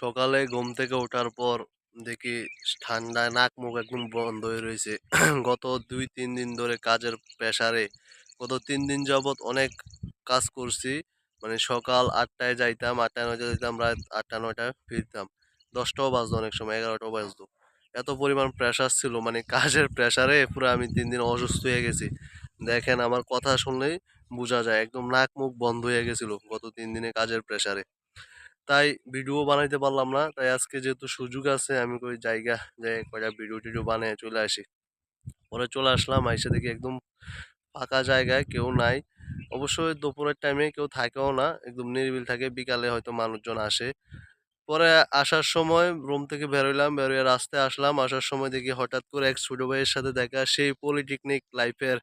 সকালে ঘুম থেকে ওঠার পর দেখি ঠান্ডায় নাক মুখ একদম বন্ধ হয়ে রয়েছে। গত দুই, তিন দিন ধরে কাজের প্রেসারে গত তিন দিন যাবৎ অনেক কাজ করছি। মানে সকাল আটটায় যাইতাম, আটটায় নয়টায় যাইতাম, রাত আটটা, নয়টায় ফিরতাম। দশটাও বাজতো অনেক সময়, এগারোটাও বাজতো। এত পরিমাণ প্রেশার ছিল মানে কাজের প্রেসারে পুরো আমি তিন দিন অসুস্থ হয়ে গেছি। দেখেন, আমার কথা শুনলেই বোঝা যায়, একদম নাক মুখ বন্ধ হয়ে গেছিল গত তিন দিনে কাজের প্রেসারে। তাই ভিডিও বানাইতে পারলাম না। তাই আজকে যেহেতু সুযোগ আছে, আমি ওই জায়গা যে কয়টা ভিডিও টিডিও বানিয়ে চলে আসি। পরে চলে আসলাম, আইসা দেখি একদম ফাঁকা জায়গায় কেউ নাই। অবশ্যই দুপুরের টাইমে কেউ থাকেও না, একদম নিরিবিল থাকে। বিকালে হয়তো মানুষজন আসে। পরে আসার সময় রুম থেকে বেরোইলাম বেরোয় রাস্তায় আসলাম। আসার সময় দেখি হঠাৎ করে এক ছোট ভাইয়ের সাথে দেখা, সেই পলিটেকনিক লাইফের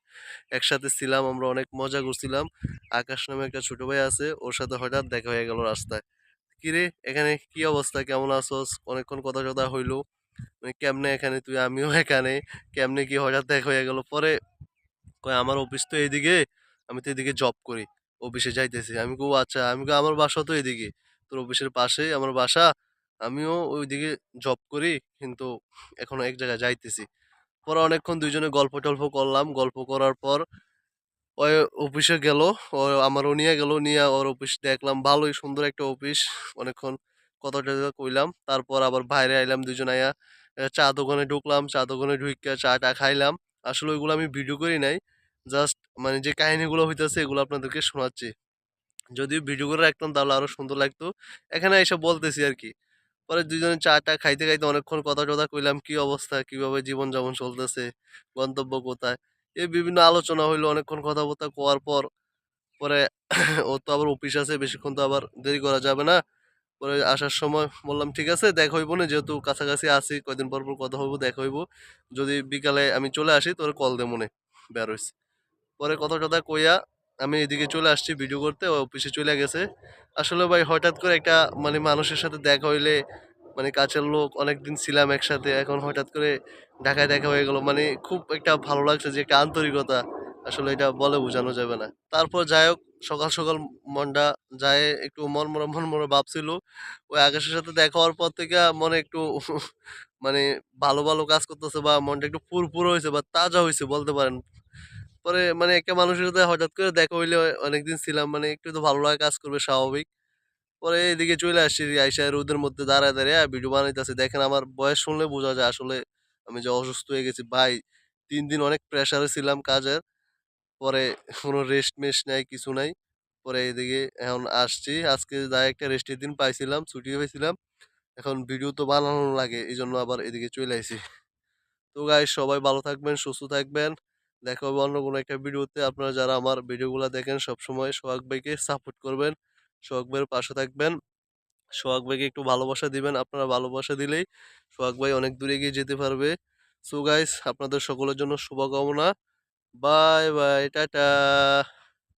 একসাথে ছিলাম। আমরা অনেক মজা করছিলাম। আকাশ নামে একটা ছোট ভাই আছে, ওর সাথে হঠাৎ দেখা হয়ে গেল রাস্তায়। কিরে এখানে কি অবস্থা? কেমন আছোস? অনেকক্ষণ কথা টথা হইল। মানে কেমনে এখানে তুই? আমিও এখানে। কেমনে কি হঠাৎ দেখা হয়ে গেল? পরে কয়, আমার অফিস তো এইদিকে। আমি তো এদিকে জব করি। অফিসে যাইতেছি। আমি কো আচ্ছা আমি কই, আমার বাসা তো এদিকে তোর অফিসের পাশেই আমার বাসা। আমিও ওইদিকে জব করি, কিন্তু এখন এক জায়গায় যাইতেছি। পরে অনেকক্ষণ দুইজনে গল্প টল্প করলাম। গল্প করার পর ওই অফিসে গেল, ও আমারও নিয়ে গেল, নিয়ে ওর অফিস দেখলাম, ভালোই সুন্দর একটা অফিস। অনেকক্ষণ কথা টথা কইলাম, তারপর আবার বাইরে আইলাম দুজন আয়া চা দোকানে ঢুকলাম, চা দোকানে ঢুইকা চা টা খাইলাম। আসলে ওইগুলো আমি ভিডিও করি নাই, জাস্ট মানে যে কাহিনিগুলো হইতেছে এগুলো আপনাদেরকে শোনাচ্ছি। যদি ভিডিও করে রাখতাম তাহলে আরও সুন্দর লাগতো। এখানে এসে বলতেছি আর কি, পরে দুজনে চা টা খাইতে খাইতে অনেকক্ষণ কথা টথা কইলাম, কি অবস্থা, কীভাবে জীবনযাপন চলতেছে, গন্তব্য কোথায়? এই বিভিন্ন আলোচনা হইল, অনেকক্ষণ কথাবার্তা কোয়ার পর, পরে ও তো আবার অফিস আছে, বেশিক্ষণ তো আবার দেরি করা যাবে না। পরে আসার সময় বললাম, ঠিক আছে, দেখা হইব না, যেহেতু কাছাকাছি আছি, কয়দিন পর পর কথা হইব, দেখা হইব। যদি বিকালে আমি চলে আসি, তোর কল দে মনে বের হইছে। পরে কথা টথা কইয়া আমি এদিকে চলে আসছি ভিডিও করতে অফিসে চলে গেছে। আসলে ভাই, হঠাৎ করে একটা মানে মানুষের সাথে দেখা হইলে মানে কাছের লোক, অনেকদিন ছিলাম একসাথে, এখন হঠাৎ করে ঢাকায় দেখা হয়ে গেল। মানে খুব একটা ভালো লাগছে যে একটা আন্তরিকতা, আসলে এটা বলে বোঝানো যাবে না। তারপর যাই হোক, সকাল সকাল মনটা যায় একটু মনমরা মনমরা ভাব ছিল। ওই আকাশের সাথে দেখা হওয়ার পর থেকে মনে একটু মানে ভালো ভালো কাজ করতেছে বা মনটা একটু ফুরফুর হয়েছে বা তাজা হয়েছে বলতে পারেন। পরে মানে একটা মানুষের সাথে হঠাৎ করে দেখা হইলে অনেকদিন ছিলাম মানে একটু তো ভালো লাগা কাজ করবে, স্বাভাবিক। পরে এদিকে চলে আসছি আইসা রোদের মধ্যে দাঁড়ায় দাঁড়িয়ে ভিডিও বানাইতেছে। দেখেন আমার বয়স শুনলে বোঝা যায় আসলে আমি যে অসুস্থ হয়ে গেছি। ভাই, তিন দিন অনেক প্রেসারে ছিলাম কাজের, পরে কোনো রেস্ট মেস্ট নাই, কিছু নাই। পরে এদিকে এখন আসছি। আজকে যা একটা রেস্টের দিন পাইছিলাম, ছুটি পাইছিলাম। এখন ভিডিও তো বানানো লাগে এই জন্য আবার এদিকে চলে আইছি। তো গাই সবাই ভালো থাকবেন, সুস্থ থাকবেন। দেখা হবে অন্য কোনো একটা ভিডিওতে আপনারা যারা আমার ভিডিওগুলো দেখেন, সবসময় সোহাগ ভাইকে সাপোর্ট করবেন। সোহাগ ভাইয়ের পাশে থাকবেন। সোহাগ ভাইকে একটু ভালোবাসা দিবেন, আপনারা ভালোবাসা দিলেই সোহাগ ভাই অনেক দূরে গিয়ে যেতে পারবে। সো গাইস আপনাদের সকলের জন্য শুভকামনা। Bye bye tata.